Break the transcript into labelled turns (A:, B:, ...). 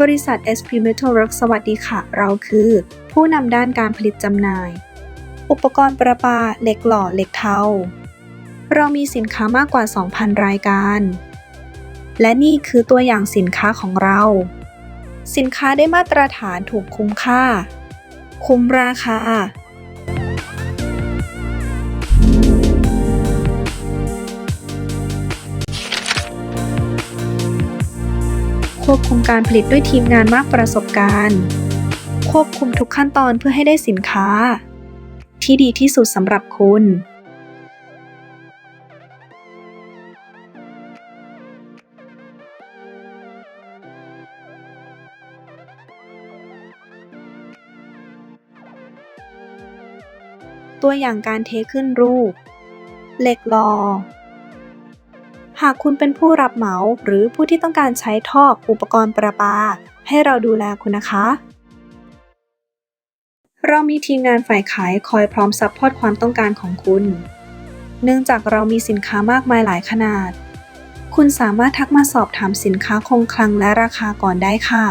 A: บริษัท SP Metal Works สวัสดีค่ะ เราคือ ผู้นำด้านการผลิตจำหน่าย อุปกรณ์ประปา เหล็กหล่อ เหล็กเทา เรามีสินค้ามากกว่า 2,000 รายการ และนี่คือตัวอย่างสินค้าของเรา สินค้าได้มาตรฐานถูกคุ้มค่า คุ้มราคา ควบคุมการผลิตด้วยทีมงานมากประสบการณ์ ควบคุมทุกขั้นตอนเพื่อให้ได้สินค้า ที่ดีที่สุดสำหรับคุณ ตัวอย่างการเทขึ้นรูป เหล็กหล่อ หากคุณเป็นผู้รับเหมาหรือผู้ที่ต้องการใช้ท่ออุปกรณ์ประปา ให้เราดูแลคุณนะคะ เรามีทีมงานฝ่ายขายคอยพร้อมซัพพอร์ตความต้องการของคุณ เนื่องจากเรามีสินค้ามากมายหลายขนาด คุณสามารถทักมาสอบถามสินค้าคงคลังและราคาก่อนได้ค่ะ